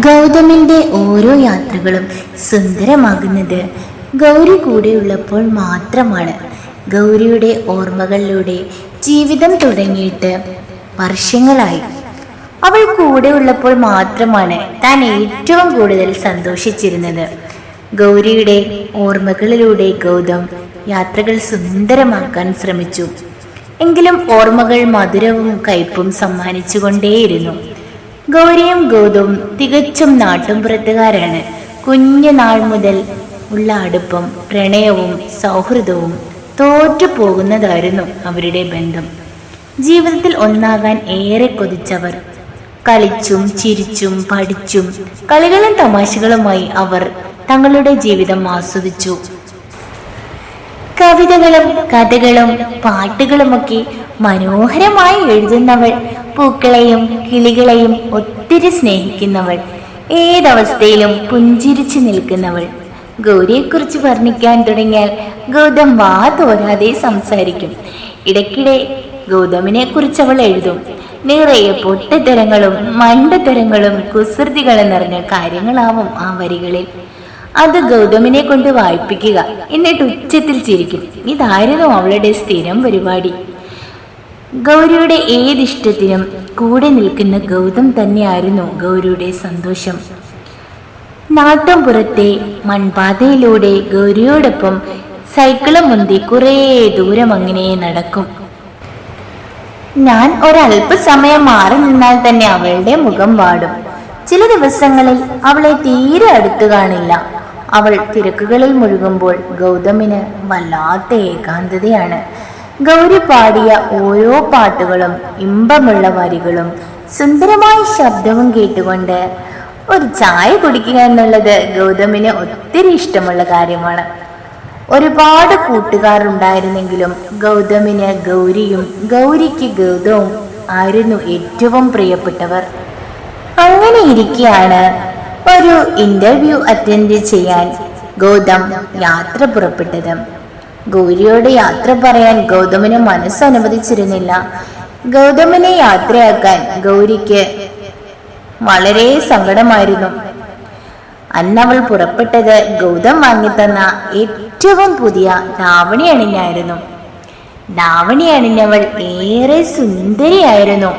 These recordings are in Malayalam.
ഗൗതമിന്റെ ഓരോ യാത്രകളും സുന്ദരമാകുന്നത് ഗൗരി കൂടെയുള്ളപ്പോൾ മാത്രമാണ്. ഗൗരിയുടെ ഓർമ്മകളിലൂടെ ജീവിതം തുടങ്ങിയിട്ട് വർഷങ്ങളായി. അവൾ കൂടെയുള്ളപ്പോൾ മാത്രമാണ് താൻ ഏറ്റവും കൂടുതൽ സന്തോഷിച്ചിരുന്നത്. ഗൗരിയുടെ ഓർമ്മകളിലൂടെ ഗൗതം യാത്രകൾ സുന്ദരമാക്കാൻ ശ്രമിച്ചു. എങ്കിലും ഓർമ്മകൾ മധുരവും കയ്പും സമ്മാനിച്ചുകൊണ്ടേയിരുന്നു. ഗൗരിയും ഗൗതവും തികച്ചും നാട്ടുംപുറത്തുകാരാണ്. കുഞ്ഞു നാൾ മുതൽ ഉള്ള അടുപ്പം പ്രണയവും സൗഹൃദവും തോറ്റു പോകുന്നതായിരുന്നു അവരുടെ ബന്ധം. ജീവിതത്തിൽ ഒന്നാകാൻ ഏറെ കൊതിച്ചവർ. കളിച്ചും ചിരിച്ചും പഠിച്ചും കളികളും തമാശകളുമായി അവർ തങ്ങളുടെ ജീവിതം ആസ്വദിച്ചു. കവിതകളും കഥകളും പാട്ടുകളുമൊക്കെ മനോഹരമായി എഴുതുന്നവൾ പൂക്കളെയും കിളികളെയും ഒത്തിരി സ്നേഹിക്കുന്നവൾ ഏതവസ്ഥയിലും പുഞ്ചിരിച്ചു നിൽക്കുന്നവൾ. ഗൗരിയെക്കുറിച്ച് വർണിക്കാൻ തുടങ്ങിയാൽ ഗൗതം വാ തോരാതെ സംസാരിക്കും. ഇടയ്ക്കിടെ ഗൗതമിനെ കുറിച്ച് അവൾ എഴുതും. നിറയെ പൊട്ടത്തരങ്ങളും മണ്ടത്തരങ്ങളും കുസൃതികളും നിറഞ്ഞ കാര്യങ്ങളാവും ആ വരികളിൽ. അത് ഗൗതമിനെ കൊണ്ട് വായിപ്പിക്കുക. എന്നിട്ട് ഉച്ചത്തിൽ ചിരിക്കും. ഇതായിരുന്നു അവളുടെ സ്ഥിരം പരിപാടി. ഗൗരിയുടെ ഏതിഷ്ടത്തിനും കൂടെ നിൽക്കുന്ന ഗൗതം തന്നെയായിരുന്നു ഗൗരിയുടെ സന്തോഷം. നാട്ടം പുറത്തെ മൺപാതയിലൂടെ ഗൗരിയോടൊപ്പം സൈക്കിളും മുന്തി കുറേ ദൂരം അങ്ങനെ നടക്കും. ഞാൻ ഒരല്പസമയം മാറി നിന്നാൽ തന്നെ അവളുടെ മുഖം വാടും. ചില ദിവസങ്ങളിൽ അവളെ തീരെ അടുത്തു കാണില്ല. അവൾ തിരക്കുകളിൽ മുഴുകുമ്പോൾ ഗൗതമിന് വല്ലാത്ത ഏകാന്തതയാണ്. ഗൗരി പാടിയ ഓരോ പാട്ടുകളും ഇമ്പമുള്ള വരികളും സുന്ദരമായ ശബ്ദവും കേട്ടുകൊണ്ട് ഒരു ചായ കുടിക്കുക എന്നുള്ളത് ഗൗതമിന് ഒത്തിരി ഇഷ്ടമുള്ള കാര്യമാണ്. ഒരുപാട് കൂട്ടുകാർ ഉണ്ടായിരുന്നെങ്കിലും ഗൗതമിന് ഗൗരിയും ഗൗരിക്ക് ഗൗതവും ആയിരുന്നു ഏറ്റവും പ്രിയപ്പെട്ടവർ. അങ്ങനെ ഇരിക്കെയാണ് ഒരു ഇന്റർവ്യൂ അറ്റൻഡ് ചെയ്യാൻ ഗൗതം യാത്ര പുറപ്പെട്ടത്. ഗൗരിയോട് യാത്ര പറയാൻ ഗൗതമിന് മനസ്സ് അനുവദിച്ചിരുന്നില്ല ഗൗതമിനെ യാത്രയാക്കാൻ ഗൗരിക്ക് വളരെ സങ്കടമായിരുന്നു. അന്നവൾ പുറപ്പെട്ടത് ഗൗതം വാങ്ങിത്തന്ന ഏറ്റവും പുതിയ ധാവണി അണിഞ്ഞായിരുന്നു. ധാവണി അണിഞ്ഞവൾ ഏറെ സുന്ദരിയായിരുന്നു.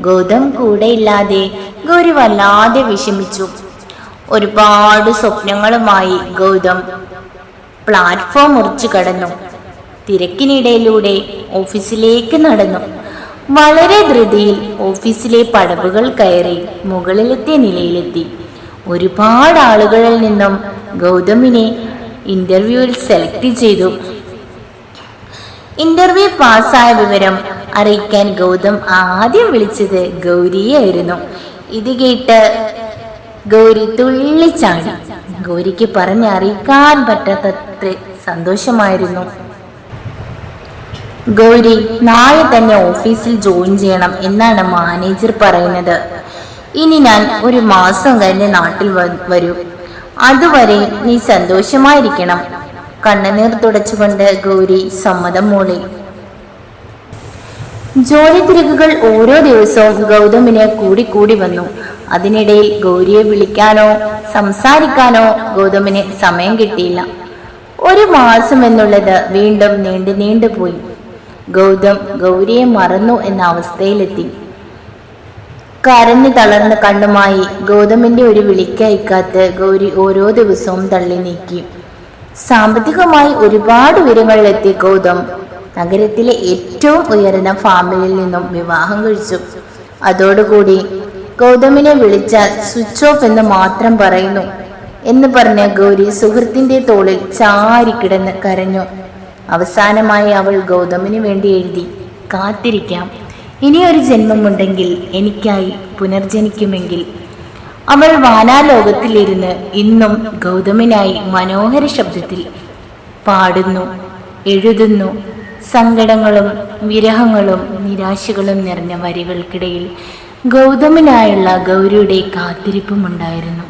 ഗൗതം കൂടെ ഇല്ലാതെ ഗൗരി വല്ലാതെ വിഷമിച്ചു. ഒരുപാട് സ്വപ്നങ്ങളുമായി ഗൗതം പ്ലാറ്റ്ഫോം മുറിച്ചു കടന്നു. തിരക്കിനിടയിലൂടെ ഓഫീസിലേക്ക് നടന്നു. വളരെ ധൃതിയിൽ ഓഫീസിലെ പടവുകൾ കയറി മുകളിലത്തെ നിലയിലെത്തി. ഒരുപാട് ആളുകളിൽ നിന്നും ഗൗതമിനെ ഇന്റർവ്യൂവിൽ സെലക്ട് ചെയ്തു. ഇന്റർവ്യൂ പാസ്സായ വിവരം അറിയിക്കാൻ ഗൗതം ആദ്യം വിളിച്ചത് ഗൗരിയായിരുന്നു ഇത് കേട്ട് ഗൗരി തുള്ളിച്ചാടി ഗൗരിക്ക് പറഞ്ഞറിയിക്കാൻ പറ്റാത്തത്ര സന്തോഷമായിരുന്നു. ഗൗരി നാളെ തന്നെ ഓഫീസിൽ ജോയിൻ ചെയ്യണം എന്നാണ് മാനേജർ പറയുന്നത്. ഇനി ഞാൻ ഒരു മാസം കഴിഞ്ഞ് നാട്ടിൽ വരൂ. അതുവരെ നീ സന്തോഷമായിരിക്കണം. കണ്ണുനീർ തുടച്ചുകൊണ്ട് ഗൗരി സമ്മതം മൂളി. ജോലി തിരക്കുകൾ ഓരോ ദിവസവും ഗൗതമിന് കൂടി കൂടി വന്നു. അതിനിടയിൽ ഗൗരിയെ വിളിക്കാനോ സംസാരിക്കാനോ ഗൗതമിന് സമയം കിട്ടിയില്ല. ഒരു മാസം എന്നുള്ളത് വീണ്ടും നീണ്ടു പോയി. ഗൗതം ഗൗരിയെ മറന്നു എന്ന അവസ്ഥയിലെത്തി. കരഞ്ഞു തളർന്ന കണ്ണുമായി ഗൗതമിന്റെ ഒരു വിളിക്കയക്കാത്ത് ഗൗരി ഓരോ ദിവസവും തള്ളി നീക്കി. സാമ്പത്തികമായി ഒരുപാട് ഉയരങ്ങളിലെത്തിയ ഗൗതം നഗരത്തിലെ ഏറ്റവും ഉയർന്ന ഫാമിലിയിൽ നിന്നും വിവാഹം കഴിച്ചു. അതോടുകൂടി ഗൗതമിനെ വിളിച്ചാൽ സ്വിച്ച് ഓഫ് എന്ന് മാത്രം പറയുന്നു എന്ന് പറഞ്ഞ ഗൗരി സുഹൃത്തിന്റെ തോളിൽ ചാരി കിടന്ന് കരഞ്ഞു. അവസാനമായി അവൾ ഗൗതമിന് വേണ്ടി എഴുതി കാത്തിരിക്കാം. ഇനിയൊരു ജന്മമുണ്ടെങ്കിൽ എനിക്കായി പുനർജനിക്കുമെങ്കിൽ. അവൾ വാനാലോകത്തിലിരുന്ന് ഇന്നും ഗൗതമിനായി മനോഹര ശബ്ദത്തിൽ പാടുന്നു എഴുതുന്നു സങ്കടങ്ങളും വിരഹങ്ങളും നിരാശകളും നിറഞ്ഞ വരികൾക്കിടയിൽ ഗൗതമിനായുള്ള ഗൗരിയുടെ കാത്തിരിപ്പുമുണ്ടായിരുന്നു.